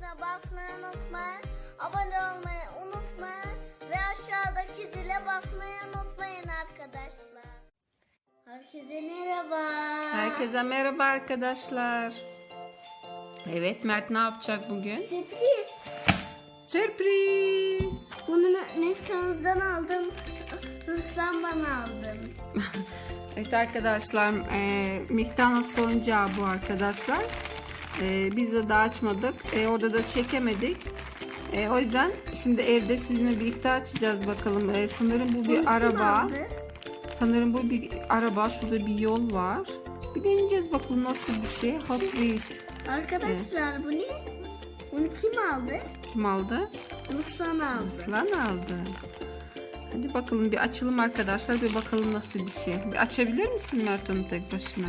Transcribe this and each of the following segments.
tuşuna basmayı unutmayın. Abone olmayı unutmayın. Ve aşağıdaki zile basmayı unutmayın arkadaşlar. Herkese merhaba. Herkese merhaba arkadaşlar. Evet Mert ne yapacak bugün? Sürpriz. Sürpriz. Bunu McDonald's'dan aldım. Ruslan bana aldım. Evet arkadaşlar e, McDonald's oyuncağı bu arkadaşlar. E, biz de daha açmadık. E, orada da çekemedik. E, o yüzden şimdi evde sizinle birlikte açacağız bakalım. E, sanırım bu bir kim araba. Sanırım bu bir araba. Şurada bir yol var. Bir deneyeceğiz bakalım nasıl bir şey. Hot Wheels. Arkadaşlar bu ne? Bunu kim aldı? Kim aldı? Ruslan aldı. Aslan aldı. Hadi bakalım bir açalım arkadaşlar. Bir bakalım nasıl bir şey. Bir açabilir misin Mert onu tek başına?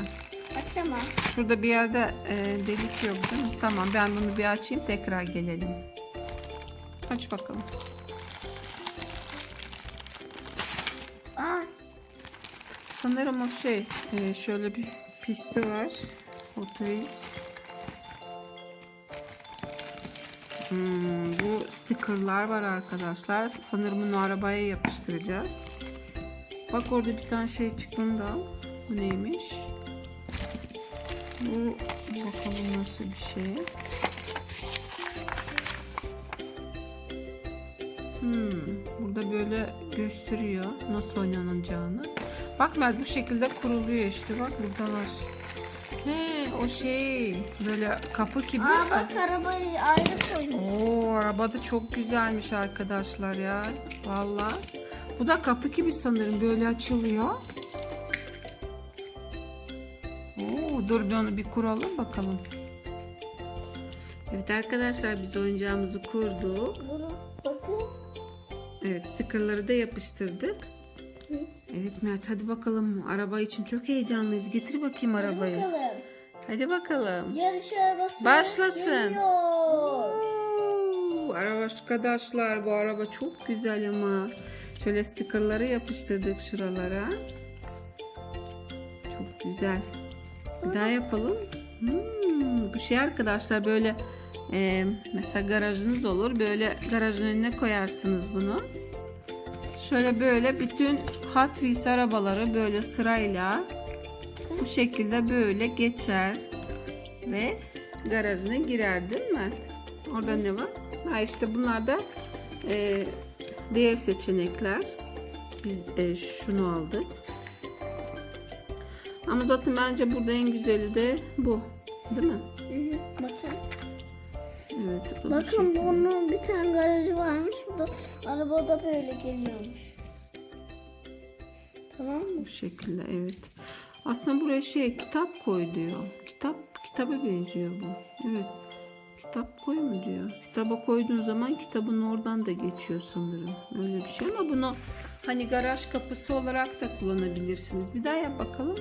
Açamam. Şurada bir yerde e, delik yok değil mi? Tamam ben bunu bir açayım tekrar gelelim. Aç bakalım. Aa, Sanırım o şey e, şöyle bir pisti var. Hot Wheels. Hmm, bu stickerlar var arkadaşlar. Sanırım bunu arabaya yapıştıracağız. Bak orada bir tane şey çıktı da. Bu neymiş? Bu bakalım nasıl bir şey. Hmm, burada böyle gösteriyor nasıl oynanacağını. Bak Mert bu şekilde kuruluyor işte bak burada var. He o şey böyle kapı gibi. aa bak arabayı ayrı koymuş. Oo araba da çok güzelmiş arkadaşlar ya. Valla. Bu da kapı gibi sanırım böyle açılıyor. Oo dur bir kuralım bakalım. Evet arkadaşlar biz oyuncağımızı kurduk. Bunu bakın. Evet stickerları da yapıştırdık. Hı. Evet Mert hadi bakalım. Araba için çok heyecanlıyız. Getir bakayım arabayı. Bakalım. Hadi bakalım. Yarış arabası Başlasın. geliyor. Oo, Araba arkadaşlar bu araba çok güzel ama. Şöyle stickerları yapıştırdık şuralara. Çok güzel. Bir daha yapalım. Hmm, bu şey arkadaşlar böyle e, mesela garajınız olur. Böyle garajın önüne koyarsınız bunu. Şöyle böyle bütün Hot Wheels arabaları böyle sırayla bu şekilde böyle geçer ve garajına girer değil mi? Orada ne var? Ha işte bunlar da e, diğer seçenekler. Biz e, şunu aldık. Ama zaten bence burada en güzeli de bu. Değil mi? Hı hı, Bakın. Evet. bu Bakın şekilde. bunun bir tane garajı varmış. Bu da araba da böyle geliyormuş. Tamam mı? Bu şekilde evet. Aslında buraya şey kitap koy diyor. Kitap kitaba benziyor bu. Evet. Kitap koy mu diyor. Kitaba koyduğun zaman kitabın oradan da geçiyor sanırım. Öyle bir şey ama bunu hani garaj kapısı olarak da kullanabilirsiniz. Bir daha yap bakalım.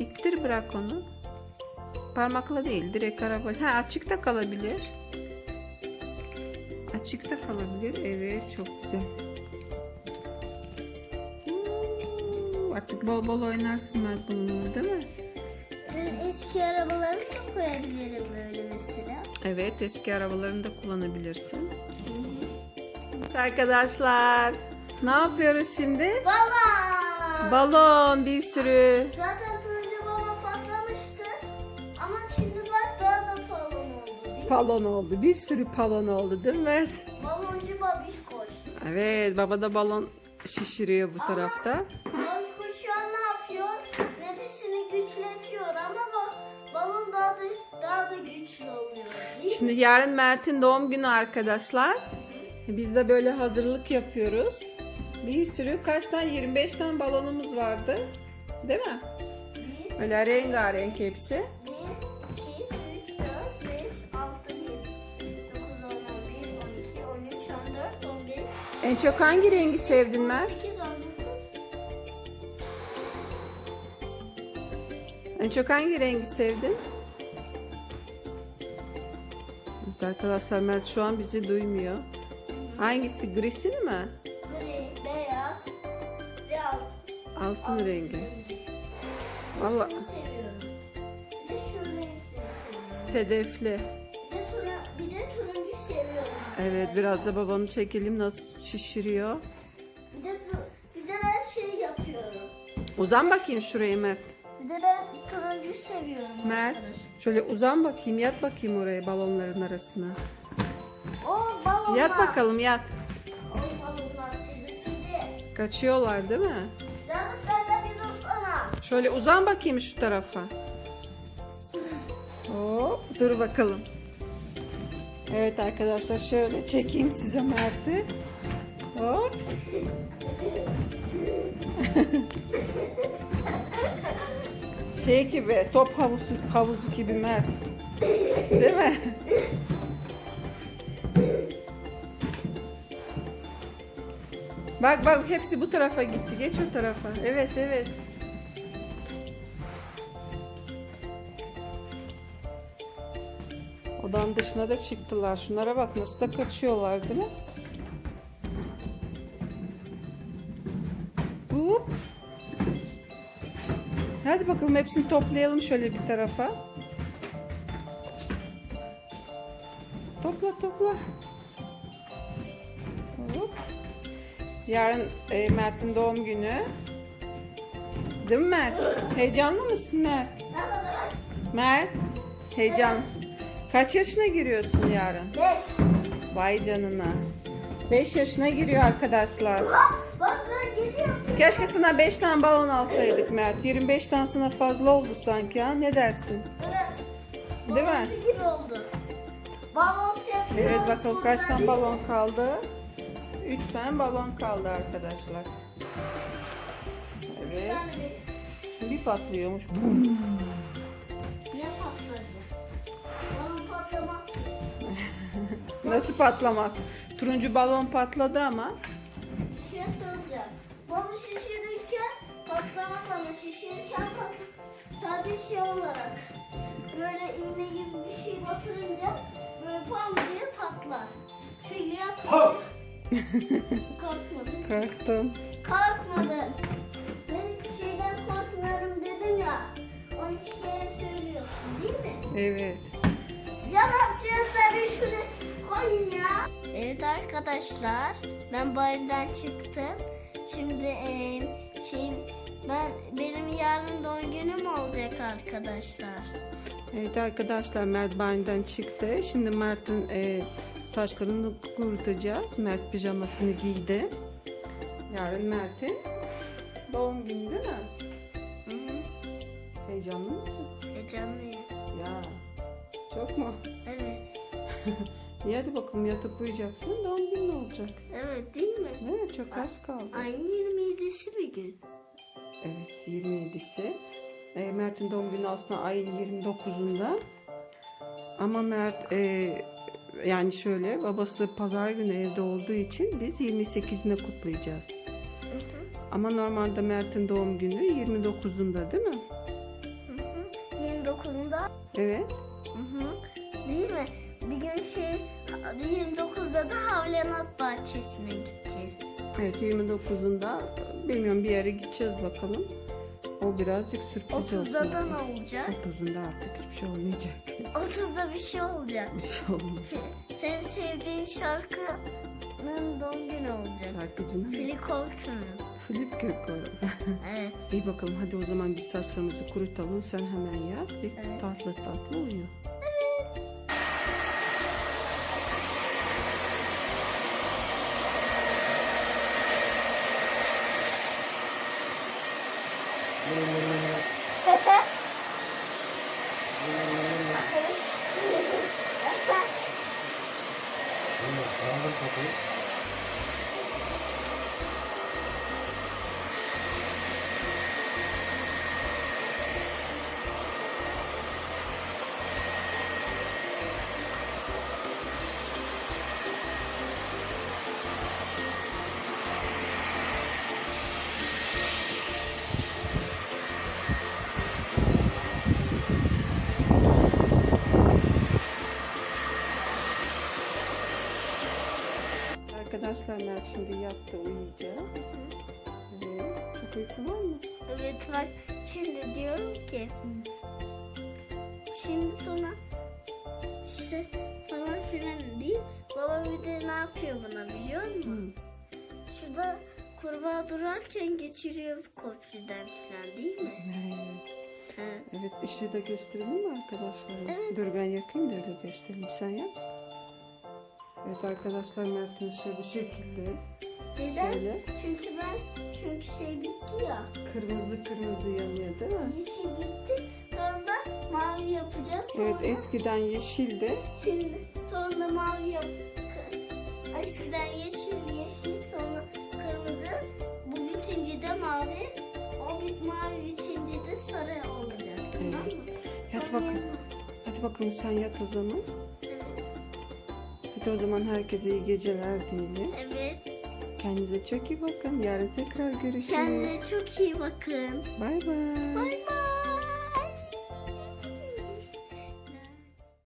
İttir bırak onu. Parmakla değil direkt araba. Ha açıkta kalabilir. Açıkta kalabilir. Evet çok güzel. Hmm, Artık bol bol oynarsın Mert bununla değil mi? Ben eski arabaları da koyabilirim böyle mesela. Evet eski arabalarını da kullanabilirsin. Arkadaşlar ne yapıyoruz şimdi? Baba! Balon bir sürü. Zaten Balon oldu. Bir sürü balon oldu değil mi Mert? Baloncu babiş koş. Evet baba da balon şişiriyor bu tarafta. Babiş şu an ne yapıyor? Nefesini güçletiyor ama bak balon daha da daha da güçlü oluyor. Değil? Şimdi yarın Mert'in doğum günü arkadaşlar. Biz de böyle hazırlık yapıyoruz. Bir sürü kaç tane 25 tane balonumuz vardı. Değil mi? Bir, Böyle rengarenk hepsi. En çok hangi rengi sevdin Mert? 18, 19. En çok hangi rengi sevdin? Evet arkadaşlar Mert şu an bizi duymuyor. Hangisi? Grisini mi? Gri, beyaz ve altın. Altın rengi. De şu renkleri seviyorum. sedefli. Evet biraz da babanı çekelim nasıl şişiriyor. Bir de, bir de ben şey yapıyorum. Uzan bakayım şuraya Mert. Bir de ben turuncu seviyorum. Mert arkadaşlar. şöyle uzan bakayım yat bakayım oraya balonların arasına. O balonlar. Yat bakalım yat. O balonlar sizi sizi. Kaçıyorlar değil mi? Canım sen de bir dursana. Şöyle uzan bakayım şu tarafa. Hop, dur bakalım. Evet arkadaşlar şöyle çekeyim size Mert'i. Hop. şey gibi top havuzu havuzu gibi Mert. Değil mi? Bak bak hepsi bu tarafa gitti. Geç o tarafa. Evet evet. Odanın dışına da çıktılar. Şunlara bak nasıl da kaçıyorlar değil mi? Hop. Hadi bakalım hepsini toplayalım şöyle bir tarafa. Topla topla. Hop. Yarın e, Mert'in doğum günü. Değil mi Mert? Heyecanlı mısın Mert? Mert, heyecan. Kaç yaşına giriyorsun yarın? Beş. Vay canına. 5 yaşına giriyor arkadaşlar. Bak, ben. Keşke sana 5 tane balon alsaydık Mert. 25 tane sana fazla oldu sanki ha. Ne dersin? Evet. Değil mi? Baloncu gibi oldu. Balon yapıyor. Evet bakalım kaç tane balon kaldı? 3 tane balon kaldı arkadaşlar. Evet. Şimdi bir patlıyormuş. Ne patladı? Patlamaz. Nasıl patlamaz? Turuncu balon patladı ama. Bir şey soracağım. Balon şişirirken patlamaz ama şişirirken patlar. Sadece şey olarak. Böyle iğne gibi bir şey batırınca böyle pam diye patlar. Şöyle yap. Korkmadın. Korktum. Korkmadın. Ben hiçbir şeyden korkmuyorum dedin ya. Onu iki kere söylüyorsun değil mi? Evet. Canım sesleri şuraya koyun ya. Evet arkadaşlar ben bayından çıktım. Şimdi eee şey ben benim yarın doğum günüm olacak arkadaşlar. Evet arkadaşlar Mert banyodan çıktı. Şimdi Mert'in e, saçlarını kurutacağız. Mert pijamasını giydi. Yarın Mert'in doğum günü değil mi? Hı hı. Heyecanlı mısın? Heyecanlıyım. Ya çok mu? Evet. İyi hadi bakalım yatıp uyuyacaksın. Doğum günün olacak. Evet değil mi? Mi? Çok az kaldı. Ayın 27'si bir gün. Evet 27'si. E, Mert'in doğum günü aslında ayın 29'unda. Ama Mert e, yani şöyle babası pazar günü evde olduğu için biz 28'ine kutlayacağız. Hı hı. Ama normalde Mert'in doğum günü 29'unda değil mi? Hı hı. 29'unda Evet. Şey 29'da da Havlenat Bahçesi'ne gideceğiz. Evet 29'unda bilmiyorum bir yere gideceğiz bakalım. O birazcık sürpriz olsun. 30'da da ne olacak? 30'unda artık hiçbir şey olmayacak. 30'da bir şey olacak. bir şey olmayacak. Senin sevdiğin şarkının doğum günü olacak. Şarkıcının Philip Corken'ın. Filip Kirkorov. Evet. İyi bakalım hadi o zaman biz saçlarımızı kurutalım. Sen hemen yat ve Evet. tatlı tatlı uyu. Thank you. Arkadaşlar Mert şimdi yattı uyuyacak. Evet. Çok uyku var mı? Evet bak şimdi diyorum ki şimdi sonra neyse falan filan değil. Babam bir de ne yapıyor buna biliyor musun? Şurada kurbağa durarken geçiriyor köprüden falan değil mi? Evet. Ha. Evet ışığı da gösterelim mi arkadaşlar? Evet. Dur ben yakayım da öyle göstereyim sen yap. Evet arkadaşlar Mert'in ışığı bu şekilde. Neden? Şöyle. Çünkü ben çünkü şey bitti ya. Kırmızı kırmızı yanıyor değil mi? Yeşil bitti. Sonra da mavi yapacağız. Sonra Evet eskiden yeşildi. Şimdi sonra mavi yap. Eskiden yeşil yeşil sonra kırmızı. Bu bitince de mavi. O bit mavi bitince de sarı olacak. Tamam mı? Yat bakalım. Hadi bakalım sen yat o zaman. Hadi o zaman herkese iyi geceler diyelim. Evet. Kendinize çok iyi bakın. Yarın tekrar görüşürüz. Kendinize çok iyi bakın. Bay. Bay bay.